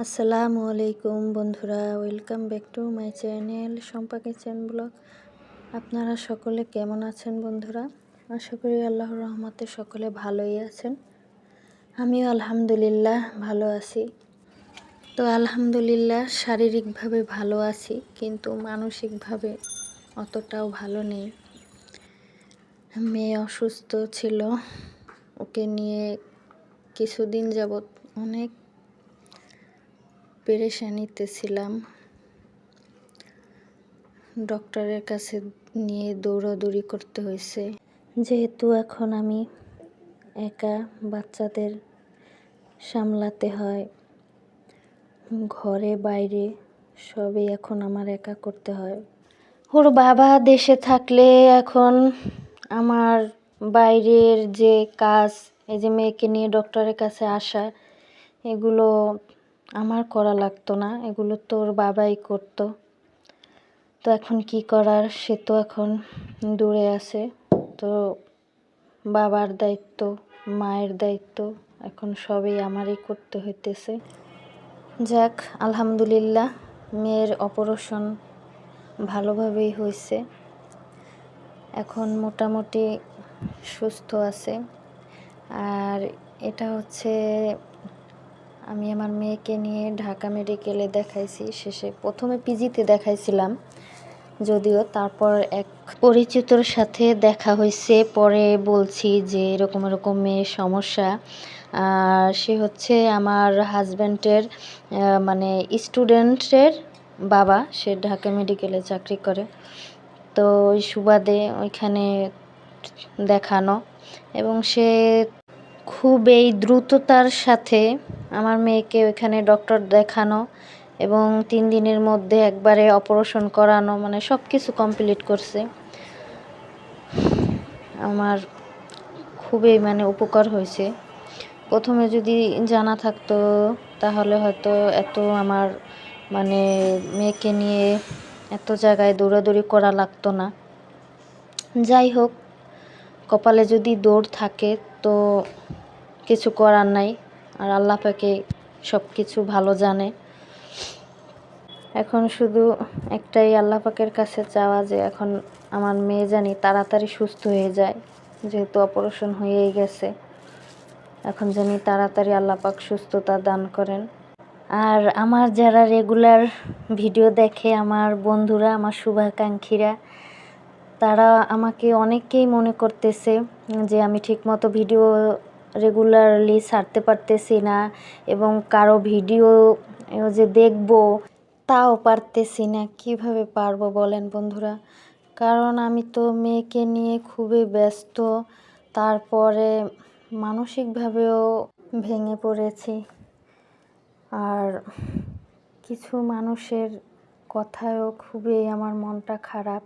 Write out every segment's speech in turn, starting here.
আসসালামু আলাইকুম বন্ধুরা, welcome back to my channel Sampa kitchen blog. আপনারা সকলে কেমন আছেন বন্ধুরা? আশা করি আল্লাহর রহমতে সকলে ভালোই আছেন। আমিও আলহামদুলিল্লাহ ভালো আছি। তো আলহামদুলিল্লাহ শারীরিকভাবে ভালো আছি, কিন্তু মানসিকভাবে অতটাও ভালো নেই। মেয়ে অসুস্থ ছিল, ওকে নিয়ে কিছুদিন যাবৎ অনেক পেরেশানিতে ছিলাম ডক্টরের কাছে নিয়ে দৌড়াদৌড়ি করতে হয়েছে। যেহেতু এখন আমি একা বাচ্চাদের সামলাতে হয়, ঘরে, বাইরে সবই এখন আমার একা করতে হয়। ওর বাবা দেশে থাকলে এখন আমার বাইরের যে কাজ, এই যে মেয়েকে নিয়ে ডক্টরের কাছে আসা, এগুলো আমার করা লাগতো না, এগুলো তোর বাবাই করতো। তো এখন কি করার? সে তো এখন দূরে আছে। তো বাবার দায়িত্ব, মায়ের দায়িত্ব, এখন সবই আমারই করতে হইতেছে। যাক, আলহামদুলিল্লাহ, মেয়ের অপারেশন ভালোভাবেই হয়েছে এখন মোটামুটি সুস্থ আছে। আর এটা হচ্ছে আমি আমার মেয়েকে নিয়ে ঢাকা মেডিকেলে দেখাইছি। শেষে প্রথমে পিজিতে দেখাইছিলাম। যদিও তারপর এক পরিচিতর সাথে দেখা হয়েছে পরে বলছি যে এরকম এরকম মেয়ের সমস্যা। আর সে হচ্ছে আমার হাজব্যান্ডের মানে স্টুডেন্টের বাবা। সে ঢাকা মেডিকেলে চাকরি করে। তো ওই সুবাদে ওইখানে দেখানো। এবং সে খুবই দ্রুততার সাথে আমার মেয়েকে ওইখানে ডক্টর দেখানো এবং তিন দিনের মধ্যে একবারে অপারেশন করানো মানে সব কিছু কমপ্লিট করছে। আমার খুবই মানে উপকার হয়েছে। প্রথমে যদি জানা থাকতো, তাহলে হয়তো এত আমার মানে মেয়েকে নিয়ে এত জায়গায় দৌড়াদৌড়ি করা লাগতো না। যাই হোক, কপালে যদি দৌড় থাকে, তো কিছু করার নাই। আর আল্লাহ পাকে সব কিছু ভালো জানে। এখন শুধু একটাই আল্লাহ পাকের কাছে চাওয়া যে এখন আমার মেয়ে জানি তাড়াতাড়ি সুস্থ হয়ে যায়, যেহেতু অপারেশন হয়েই গেছে। এখন জানি তাড়াতাড়ি আল্লাহ পাক সুস্থতা দান করেন। আর আমার যারা রেগুলার ভিডিও দেখে, আমার বন্ধুরা, আমার শুভাকাঙ্ক্ষীরা, তারা আমাকে অনেকেই মনে করতেছে যে আমি ঠিকমতো ভিডিও রেগুলারলি ছাড়তে পারতেছি না এবং কারও ভিডিও যে দেখব তাও পারতেছি না, কীভাবে পারব বলেন বন্ধুরা? কারণ আমি তো মেয়েকে নিয়ে খুবই ব্যস্ত, তারপরে মানসিকভাবেও ভেঙে পড়েছি। আর কিছু মানুষের কথায়ও খুবই আমার মনটা খারাপ।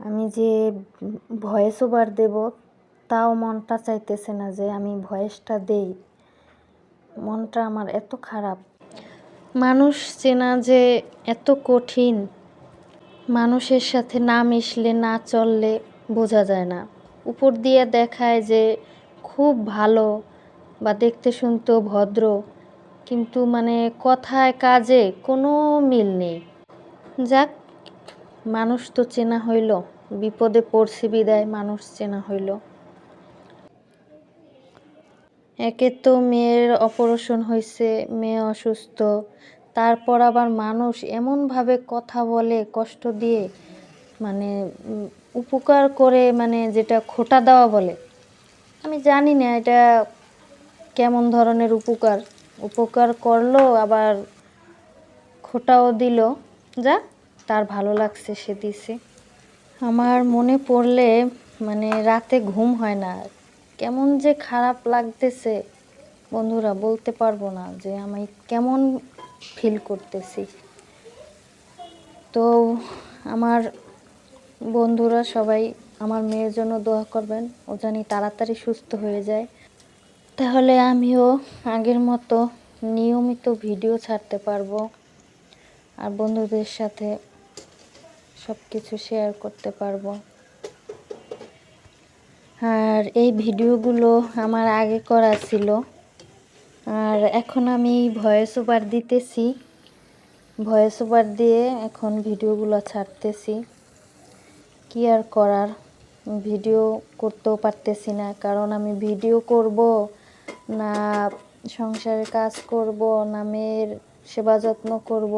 আমি যে ভয়েস ওভার দেব তাও মনটা চাইতেছে না যে আমি ভয়েসটা দেই। মনটা আমার এত খারাপ। মানুষ চেনা যে এত কঠিন। মানুষের সাথে না মিশলে, না চললে বোঝা যায় না। উপর দিয়ে দেখায় যে খুব ভালো বা দেখতে শুনতেও ভদ্র। কিন্তু মানে কথায়, কাজে কোনো মিল নেই। যাক, মানুষ তো চেনা হইল। বিপদে পড়ছি বিদায়, মানুষ চেনা হইল। একে তো মেয়ের অপারেশন হয়েছে, মেয়ে অসুস্থ। তারপর আবার মানুষ এমনভাবে কথা বলে, কষ্ট দিয়ে মানে উপকার করে মানে যেটা খোটা দেওয়া বলে। আমি জানি না এটা কেমন ধরনের উপকার। উপকার করল, আবার খোটাও দিল। যা, তার ভালো লাগছে, সে দিছে। আমার মনে পড়লে মানে রাতে ঘুম হয় না। কেমন যে খারাপ লাগতেছে, বন্ধুরা বলতে পারব না যে আমি কেমন ফিল করতেছি। তো আমার বন্ধুরা সবাই আমার মেয়ের জন্য দোয়া করবেন, ও জানি তাড়াতাড়ি সুস্থ হয়ে যায়। তাহলে আমিও আগের মতো নিয়মিত ভিডিও ছাড়তে পারব আর বন্ধুদের সাথে সব কিছু শেয়ার করতে পারব। আর এই ভিডিওগুলো আমার আগে করা ছিল। আর এখন আমি ভয়েস ওভার দিতেছি। ভয়েস ওভার দিয়ে এখন ভিডিওগুলো ছাড়তেছি। কি আর করার? ভিডিও করতেও পারতেছি না। কারণ আমি ভিডিও করব, না সংসারের কাজ করব, না মেয়ের সেবা যত্ন করব।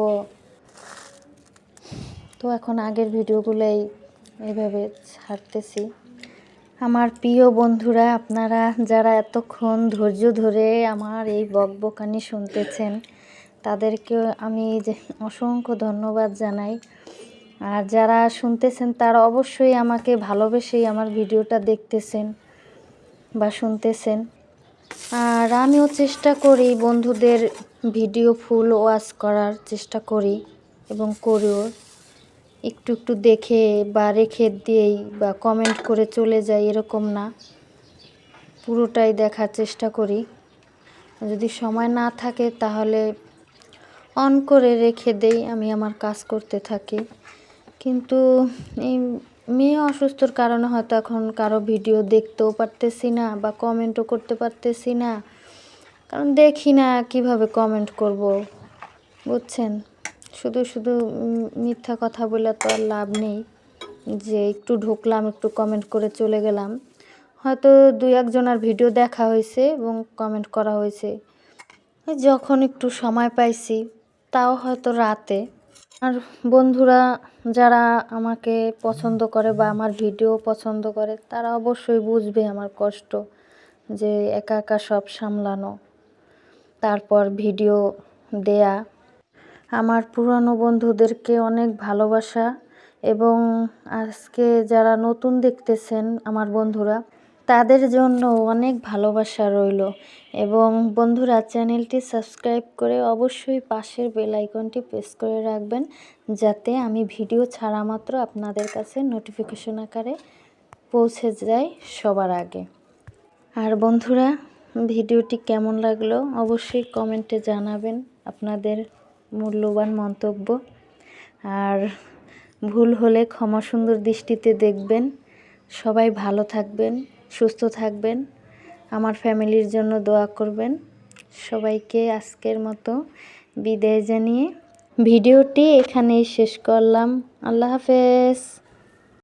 তো এখন আগের ভিডিওগুলোই এইভাবে ছাড়তেছি। আমার প্রিয় বন্ধুরা, আপনারা যারা এতক্ষণ ধৈর্য ধরে আমার এই বকবকানি শুনতেছেন তাদেরকে আমি যে অসংখ্য ধন্যবাদ জানাই। আর যারা শুনতেছেন, তারা অবশ্যই আমাকে ভালোবেসেই আমার ভিডিওটা দেখতেছেন বা শুনতেছেন। আর আমিও চেষ্টা করি বন্ধুদের ভিডিও ফুল ওয়াচ করার, চেষ্টা করি এবং করিও। একটু একটু দেখে বা রেখে দিয়েই বা কমেন্ট করে চলে যাই, এরকম না। পুরোটাই দেখার চেষ্টা করি। যদি সময় না থাকে তাহলে অন করে রেখে দেই, আমি আমার কাজ করতে থাকি। কিন্তু এই মেয়ে অসুস্থর কারণে হয়তো এখন কারও ভিডিও দেখতেও পারতেছি না বা কমেন্টও করতে পারতেছি না। কারণ দেখি না কীভাবে কমেন্ট করব, বুঝছেন? শুধু শুধু মিথ্যা কথা বলে তো আর লাভ নেই। যে একটু ঢুকলাম, একটু কমেন্ট করে চলে গেলাম। হয়তো দুই একজনের ভিডিও দেখা হয়েছে এবং কমেন্ট করা হয়েছে। যখন একটু সময় পাইছি, তাও হয়তো রাতে। আর বন্ধুরা যারা আমাকে পছন্দ করে বা আমার ভিডিও পছন্দ করে, তারা অবশ্যই বুঝবে আমার কষ্ট যে একা একা সব সামলানো, তারপর ভিডিও দেয়া আমার পুরানো বন্ধুদেরকে অনেক ভালোবাসা এবং আজকে যারা নতুন দেখতেছেন আমার বন্ধুরা, তাদের জন্য অনেক ভালোবাসা রইল। এবং বন্ধুরা, চ্যানেলটি সাবস্ক্রাইব করে অবশ্যই পাশের বেল আইকনটি প্রেস করে রাখবেন, যাতে আমি ভিডিও ছাড়া মাত্র আপনাদের কাছে নোটিফিকেশন আকারে পৌঁছে যায় সবার আগে। আর বন্ধুরা, ভিডিওটি কেমন লাগল অবশ্যই কমেন্টে জানাবেন। আপনাদের মূল্যবান মন্তব্য। আর ভুল হলে ক্ষমা সুন্দর দৃষ্টিতে দেখবেন। সবাই ভালো থাকবেন, সুস্থ থাকবেন। আমার ফ্যামিলির জন্য দোয়া করবেন। সবাইকে আজকের মতো বিদায় জানিয়ে ভিডিওটি এখানেই শেষ করলাম। আল্লাহ হাফেজ।